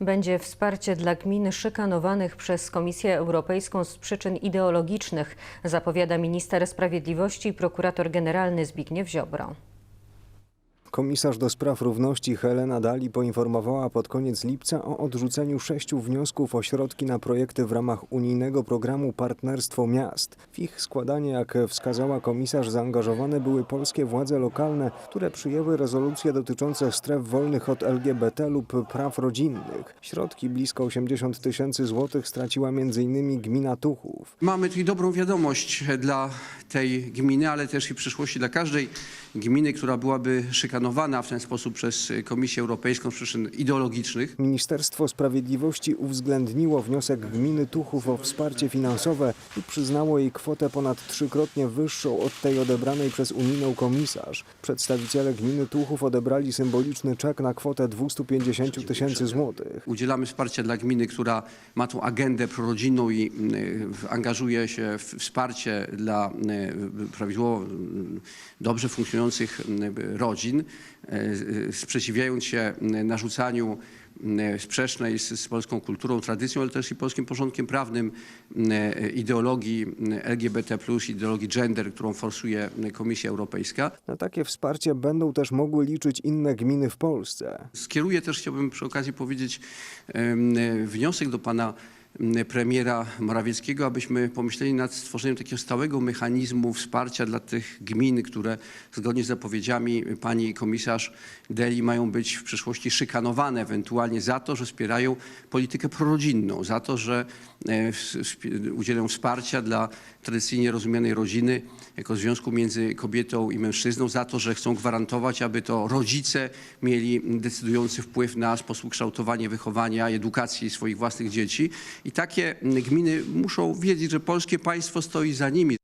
Będzie wsparcie dla gmin szykanowanych przez Komisję Europejską z przyczyn ideologicznych, zapowiada minister sprawiedliwości prokurator generalny Zbigniew Ziobro. Komisarz do spraw równości Helena Dali poinformowała pod koniec lipca o odrzuceniu sześciu wniosków o środki na projekty w ramach unijnego programu Partnerstwo Miast. W ich składanie, jak wskazała komisarz, zaangażowane były polskie władze lokalne, które przyjęły rezolucje dotyczące stref wolnych od LGBT lub praw rodzinnych. Środki blisko 80 tysięcy złotych straciła m.in. gmina Tuchów. Mamy tutaj dobrą wiadomość dla tej gminy, ale też i w przyszłości dla każdej gminy, która byłaby szykanowana w ten sposób przez Komisję Europejską z przyczyn ideologicznych. Ministerstwo Sprawiedliwości uwzględniło wniosek gminy Tuchów o wsparcie finansowe i przyznało jej kwotę ponad trzykrotnie wyższą od tej odebranej przez unijną komisarz. Przedstawiciele gminy Tuchów odebrali symboliczny czek na kwotę 250 tysięcy złotych. Udzielamy wsparcia dla gminy, która ma tą agendę prorodzinną i mm, angażuje się w wsparcie dla mm, prawidłowo, mm, dobrze funkcjonujących mm, rodzin, e, sprzeciwiając się mm, narzucaniu sprzecznej z, z polską kulturą, tradycją, ale też i polskim porządkiem prawnym mm, ideologii LGBT+, ideologii gender, którą forsuje Komisja Europejska. Na takie wsparcie będą też mogły liczyć inne gminy w Polsce. Skieruję też, chciałbym przy okazji powiedzieć, wniosek do pana premiera Morawieckiego, abyśmy pomyśleli nad stworzeniem takiego stałego mechanizmu wsparcia dla tych gmin, które zgodnie z zapowiedziami pani komisarz Deli mają być w przyszłości szykanowane ewentualnie za to, że wspierają politykę prorodzinną, za to, że e, udzielają wsparcia dla tradycyjnie rozumianej rodziny jako związku między kobietą i mężczyzną, za to, że chcą gwarantować, aby to rodzice mieli decydujący wpływ na sposób kształtowania, wychowania edukacji swoich własnych dzieci. I takie gminy muszą wiedzieć, że polskie państwo stoi za nimi,